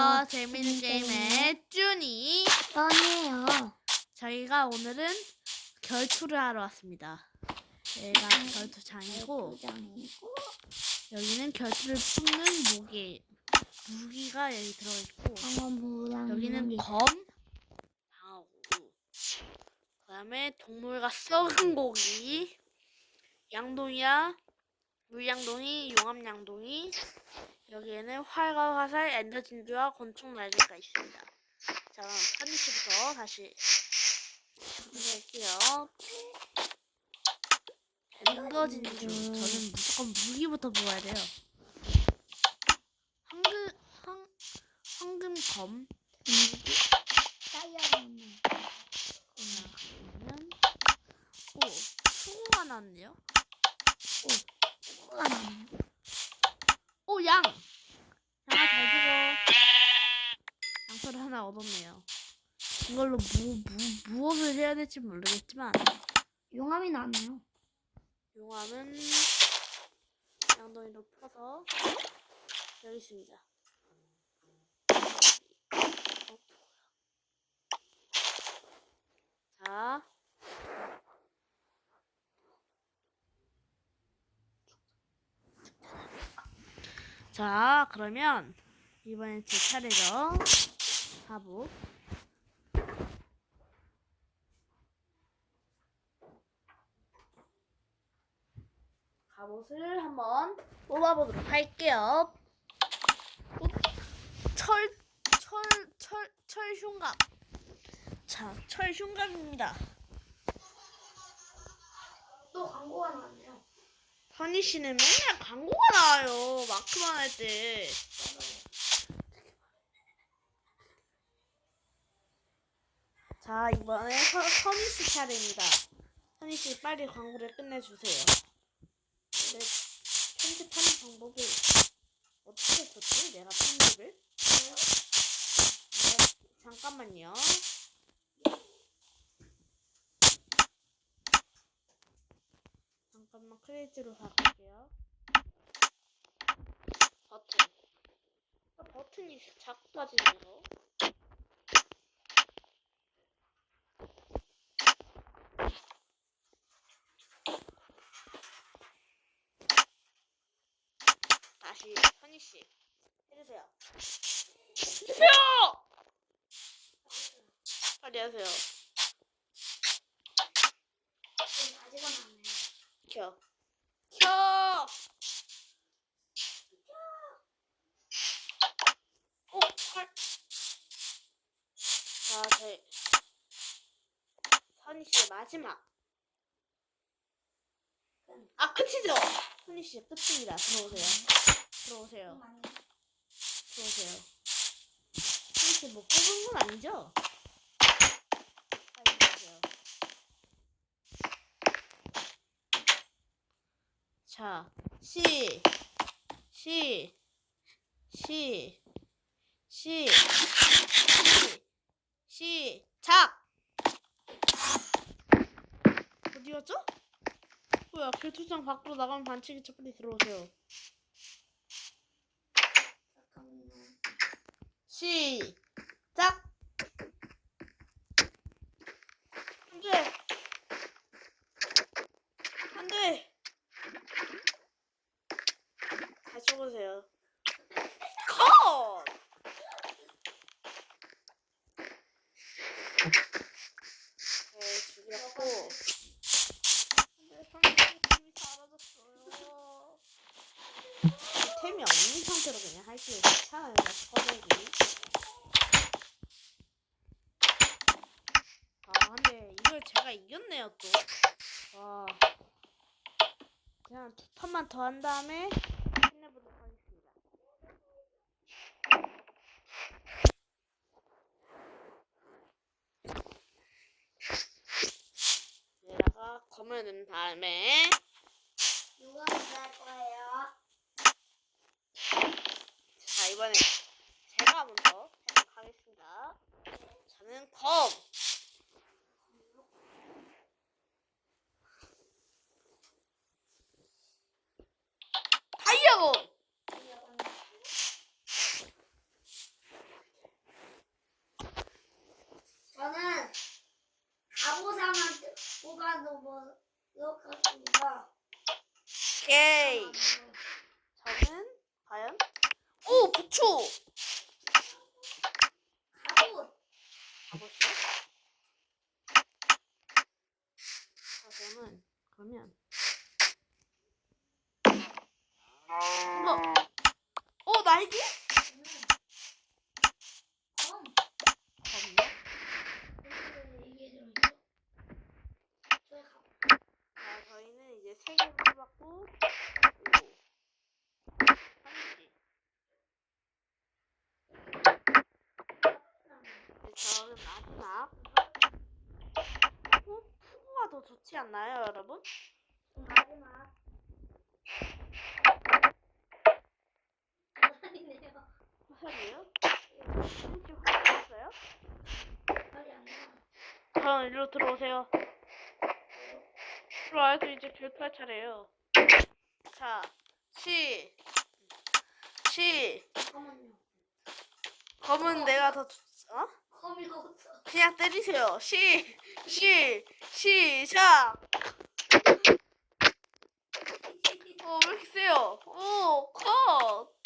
안녕하세요. 재밌는 게임의 쭈니. 뻔해요. 저희가 오늘은 결투를 하러 왔습니다. 여기가 결투장이고 부장이고 여기는 결투를 품는 무기 무기가 여기 들어있고 방어 무랑 여기는 검 방어구 그 다음에 동물과 썩은 고기 양동이야 물양동이 용암양동이 여기에는 활과 화살 엔더 진주와 곤충 날개가 있습니다. 자 그럼 씨부터 다시 할게요. 엔더 진주 저는 무조건 무기부터 모아야 돼요. 황금 황 황금 검 다이아몬드 그러면 오 숭어가 나왔네요. 뭐가 나네. 오 양. 양아 잘 죽어. 양털을 하나 얻었네요. 이걸로 무, 무, 무엇을 해야 될지 모르겠지만 용암이 나네요. 용암은 양동이로 풀어서 여기 있습니다. 자. 자, 그러면 이번엔 제 차례죠. 하부. 갑옷을 한번 뽑아보도록 할게요. 어? 철, 철, 철, 철 흉갑. 자, 철 흉갑입니다. 또 광고가 나 선희 씨는 맨날 광고가 나와요. 마크만 할 때. 자, 이번에 서, 선희 씨 차례입니다. 선희 씨 빨리 광고를 끝내주세요. 내 편집하는 방법을 어떻게 했었지? 내가 편집을? 네, 잠깐만요. 크레이지로 바꿀게요. 버튼. 아, 버튼이 자꾸 빠지네요. 다시 선희 씨 해주세요. 해주세요. 빨리 하세요. 가지가 나네. 켜. 켜. 오, 헐. 자, 제 선희 씨의 마지막. 아, 끝이죠? 선희 씨 끝입니다. 들어오세요. 들어오세요. 들어오세요. 선희 씨뭐 뽑은 건 아니죠? 빨리 들어오세요. 자, 시, 시, 시, 시, 시, 시작! 어디 갔죠? 뭐야, 교투장 밖으로 나가면 반칙이죠. 빨리 들어오세요. 시작! 안 돼! 안 돼! 다시 해보세요. 컷! 네, 죽였고. 근데 상대팀이 사라졌어요. 템이 없는 상태로 그냥 할게요. 괜찮아요. 꺼내기. 아, 근데 이걸 제가 이겼네요, 또. 와. 그냥 두 턴만 더 한 다음에 끝내보도록 하겠습니다. 여기다가 검을 넣은 다음에 누가 할 거예요? 이번엔 제가 먼저 해석하겠습니다. 저는 검. 저는 아보사만 보가 넘어 넣었습니다. 오케이. 저는 과연 오 부추. 가보시죠. 자 저는 그러면 이거 어 날개? 검. 검이요? 이게 들어있죠? 저의 가봇. 자 저희는 이제 세 개를 뽑았고 오 한지 저는 마지막 푸, 푸가 더 좋지 않나요 여러분? 마지막. 화살이에요? 안 나. 그럼 일로 들어오세요 들어와서 이제 교토할 차례예요 자 시, 시, 잠깐만요. 검은 내가 더, 좋- 어? 없어. 그냥 때리세요. 시, 시, 시작. 어, 왜 이렇게 세요? 오, 컷.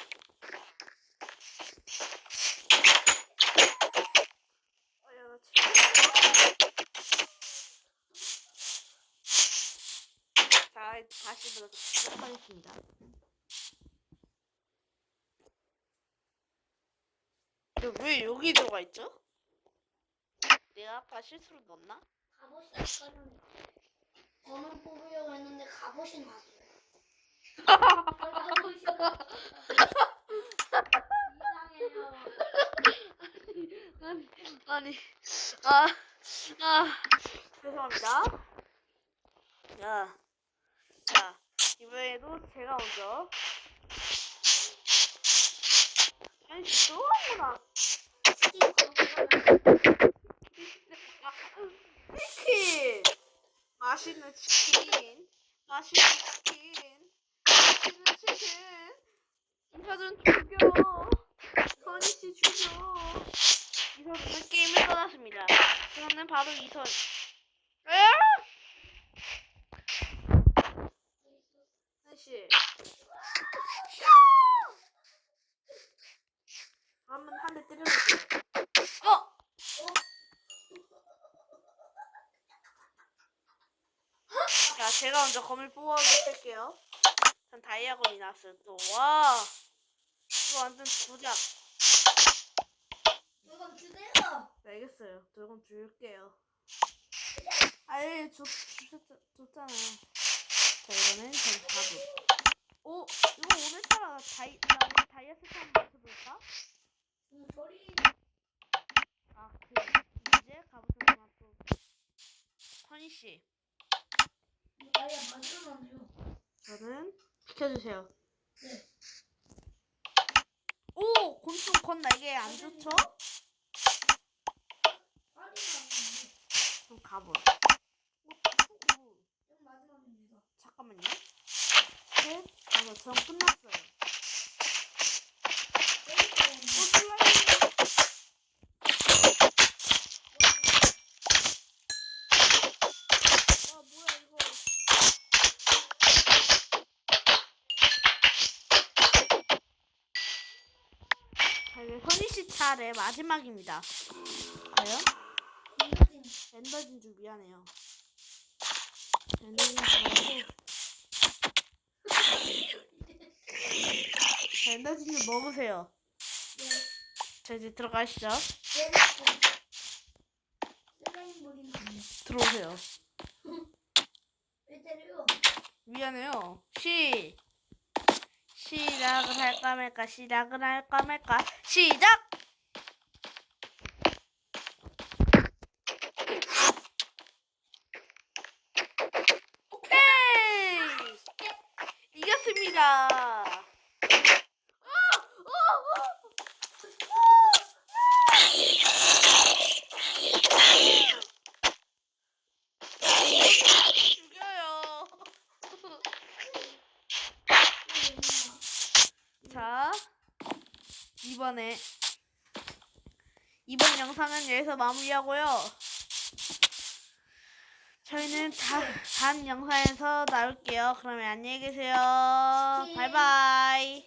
자, 다시 들어보도록 하겠습니다. 이거 왜 여기 들어가 있죠? 내가 아까 실수로 넣었나? 갑옷이 아까는 검을 뽑으려고 했는데 갑옷이 나왔어요. 갑옷이. 이상해요. 아니, 아니, 아, 아, 죄송합니다. 자, 자, 이번에도 제가 먼저. 아니, 또 하구나. 치킨! 맛있는 치킨. 맛있는 치킨. 맛있는 치킨. 이사준 죽여. 선희씨 죽여. 이선은 게임을 떠났습니다. 저는 바로 이선. 에? 선희씨. 한번 한 대 때려볼게요. 어! 자, 제가 먼저 검을 뽑아볼게요. 전 다이아 검이 나왔어요, 또. 와! 이거 완전 부작. 이건 주세요. 네, 알겠어요. 조금 줄게요. 아예 줬, 줬, 줬잖아요. 자, 이거는 전 바보. 오! 이거 오늘따라 다이, 나 다이아 세트 한번 맞춰볼까? 음, 소리. 아, 그, 이제 가보자, 그만 또. 선희씨, 아예. 저는 비켜주세요. 네. 오! 곤충 건 날개 안 좋죠? 빨리. 그럼. 좀 마지막입니다. 잠깐만요. 셋, 다섯, 전 끝났어요. 자, 이제 선희 씨 차례 마지막입니다. 과연? 엔더 진주 미안해요. 엔더 진주. 엔더 진주 먹으세요. 네. 자 이제 들어가시죠. 들어오세요. 미안해요. 시 시작을 할까 말까 시작을 할까 말까 시작. 오케이 이겼습니다. 죽여요. 자, 이번에 이번 영상은 여기서 마무리하고요. 저희는 다, 다음 영상에서 나올게요. 그러면 안녕히 계세요. 바이바이.